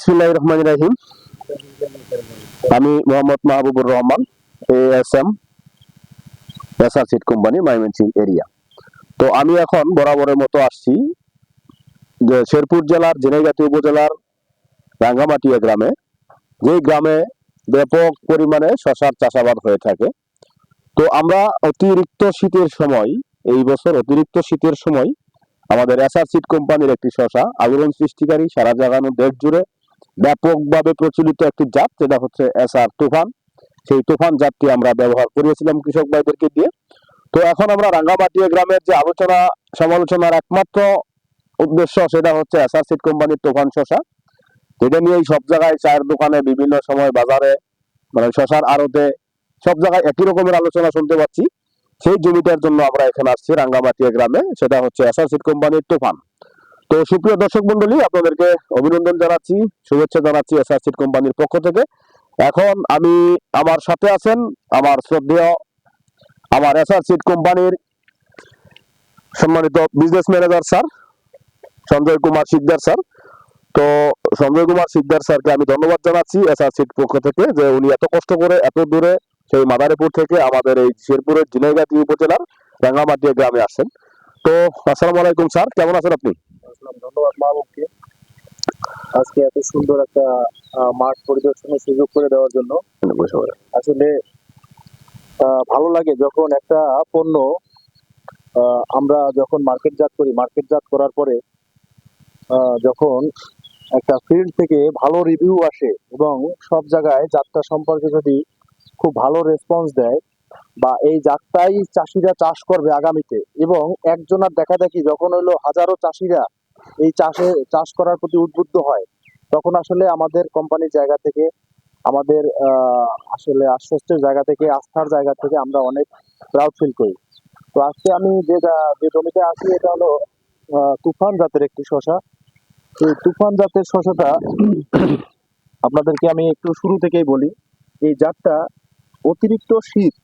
বিসমুল্লাহ রহমান রাহিম। আমি Mohammad Mahbubur Rahman A S M SR seat company, Mymensingh area. তো আমি এখন বরাবরের মতো আসছি যে শেরপুর জেলার জেনেগাতি উপজেলার রাঙ্গামাটিয়া গ্রামে। যেই গ্রামে ব্যাপক পরিমাণে শশার চাষাবাদ হয়ে থাকে। তো আমরা অতিরিক্ত শীতের সময়, এই বছর অতিরিক্ত শীতের সময় আমাদের এসআর সিট কোম্পানির একটি শশা আলোড়ন সৃষ্টিকারী, সারা জাগানো দেশ জুড়ে ব্যাপকভাবে প্রচলিত একটি জাত, যেটা হচ্ছে এসআর তুফান। সেই তুফান জাতটি আমরা ব্যবহার করিয়েছিলাম কৃষক ভাইদেরকে দিয়ে। তো এখন আমরা রাঙ্গামাটিয়া গ্রামের যে আলোচনা, সমালোচনার একমাত্র উদ্দেশ্য সেটা হচ্ছে এসআর সিট কোম্পানির তুফান শশা। যেটা নিয়েই সব জায়গায় চায়ের দোকানে, বিভিন্ন সময় বাজারে মানে শশার আড়তে সব জায়গায় একই রকমের আলোচনা শুনতে পাচ্ছি। সেই জমিটার জন্য আমরা এখানে আসছি রাঙ্গামাটিয়া গ্রামে, সেটা হচ্ছে এসআর সিট কোম্পানির তুফান। তো সুপ্রিয় দর্শক মন্ডলী আপনাদেরকে অভিনন্দন জানাচ্ছি, শুভেচ্ছা জানাচ্ছি এসআর সিট কোম্পানির পক্ষ থেকে। এখন আমি আমার সাথে আছেন আমার শ্রদ্ধেয়, আমার এসআর সিট কোম্পানির সম্মানিত business manager sir Sanjay Kumar Sikdar sir তো সঞ্জয় কুমার সিকদার স্যারকে আমি ধন্যবাদ জানাচ্ছি এসআর সিট পক্ষ থেকে যে উনি এত কষ্ট করে, এত দূরে সেই মাদারীপুর থেকে আমাদের এই শেরপুরের জিনাইগাতি উপজেলার রাঙ্গামাটিয়া গ্রামে আসেন। তো আসসালামু আলাইকুম, স্যার। কেমন আছেন আপনি? ধন্যবাদ মাহবুবকে আজকে এত সুন্দর একটা মাঠ পরিদর্শনের সুযোগ করে দেওয়ার জন্য। আসলে ভালো লাগে যখন একটা পণ্য আমরা যখন মার্কেটজাত করি মার্কেটজাত করার পরে যখন একটা ফিল্ড থেকে ভালো রিভিউ আসে এবং সব জায়গায় যাত্রা সম্পর্কে যদি খুব ভালো রেসপন্স দেয় বা এই জাতটাই চাষিরা চাষ করবে আগামীতে। এবং একজনের দেখা দেখি যখন হলো হাজারো চাষিরা এই চাষে, চাষ করার প্রতি উদ্বুদ্ধ হয়, তখন আসলে আমাদের কোম্পানির জায়গা থেকে, আমাদের আসলে আশ্বস্তের জায়গা থেকে, আস্থার জায়গা থেকে আমরা অনেক প্রাউড ফিল করি। তো আজকে আমি যে যে জমিতে আছি, এটা হলো তুফান জাতের একটি শশা তো তুফান জাতের শশাটা আপনাদেরকে আমি একটু শুরু থেকেই বলি, এই জাতটা অতিরিক্ত শীত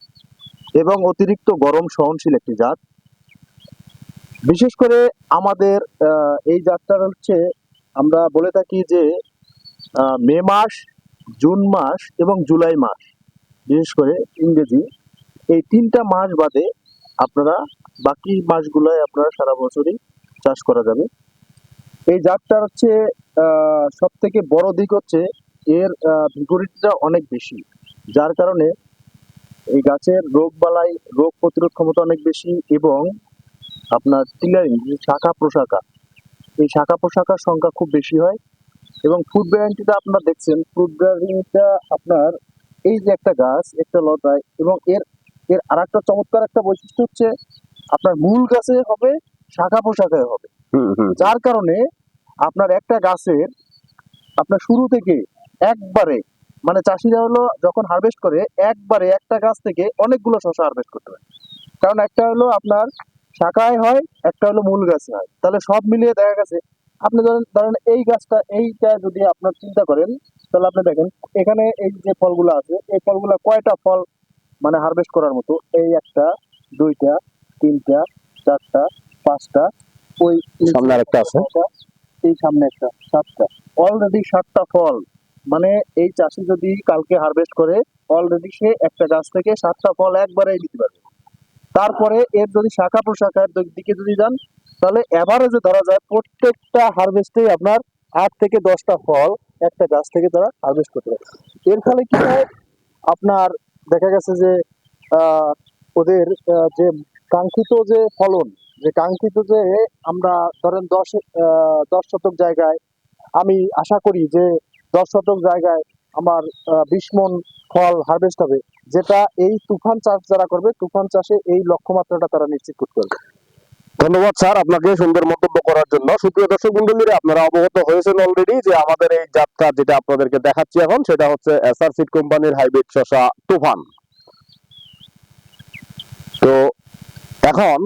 এবং অতিরিক্ত গরম সহনশীল একটি জাত। বিশেষ করে আমাদের এই জাতটা হচ্ছে আমরা বলে থাকি যে মে মাস, জুন মাস এবং জুলাই মাস, বিশেষ করে ইংরেজি। এই তিনটা মাস বাদে আপনারা বাকি মাসগুলোয় আপনারা সারা বছরই চাষ করা যাবে। এই জাতটার হচ্ছে সব থেকে বড় দিক হচ্ছে এর ভিগোরিটিটা অনেক বেশি। যার কারণে এই গাছের রোগ বালাই রোগ প্রতিরোধ ক্ষমতা অনেক বেশি এবং আপনার টিলারিং শাখা প্রশাখা এই শাখা প্রশাখার সংখ্যা খুব বেশি হয় এবং ফুড ভ্যারাইটিটা আপনারা দেখছেন। ফুড ভ্যারাইটিটা আপনার এই যে একটা গাছ একটা লতায় এবং এর এর আর একটা চমৎকার একটা বৈশিষ্ট্য হচ্ছে আপনার মূল গাছে হবে শাখা প্রশাখায় হবে। যার কারণে আপনার একটা গাছের আপনার শুরু থেকে একবারে মানে চাষিরা হলো যখন হারভেস্ট করে একবারে একটা গাছ থেকে অনেকগুলো শশা হারভেস্ট করতে পারে। কারণ একটা হলো আপনার শাখায় হয় একটা হলো মূল গাছে হয়। তাহলে সব মিলিয়ে দেখা গেছে আপনি ধরেন ধরেন এই গাছটা এইটা যদি আপনার চিন্তা করেন তাহলে আপনি দেখেন এখানে এই যে ফলগুলো আছে এই ফলগুলো কয়টা ফল মানে হারভেস্ট করার মতো? এই একটা দুইটা তিনটা চারটা পাঁচটা ওই সামনে আরেকটা আছে। এই সামনে একটা সাতটা। অলরেডি সাতটা ফল। মানে এই চাষি যদি কালকে হারভেস্ট করে অলরেডি সে একটা গাছ থেকে সাতটা ফল একবারেই নিতে পারবে। তারপরে এর যদি শাখা প্রশাখার দিকে যদি যান, তাহলে এভারেজে ধরা যায় প্রত্যেকটা হারভেস্টেই আপনার আট থেকে দশটা ফল একটা গাছ থেকে তারা হারভেস্ট করতে পারে এর ফলে কি হয়? আপনার দেখা গেছে যে ওদের যে কাঙ্ক্ষিত যে ফলন, যে কাঙ্ক্ষিত যে আমরা ধরেন দশ দশ শতক জায়গায় আমি আশা করি যে দশ শতক জায়গায় আমার বিশ মন ফল হারভেস্ট হবে, যেটা এই তুফান চাষ যারা করবে, তুফান চাষে এই লক্ষ্যমাত্রাটা তারা নিশ্চিত করতে পারবে। ধন্যবাদ স্যার আপনাকে সুন্দর মন্তব্য করার জন্য। সুপ্রিয় দর্শক মন্ডলীরা আপনারা অবগত হয়েছেন অলরেডি যে আমাদের এই যাত্রা যেটা আপনাদেরকে দেখাচ্ছি এখন, সেটা হচ্ছে এসআর সিড কোম্পানির হাইব্রিড শশা তুফান। তো এখন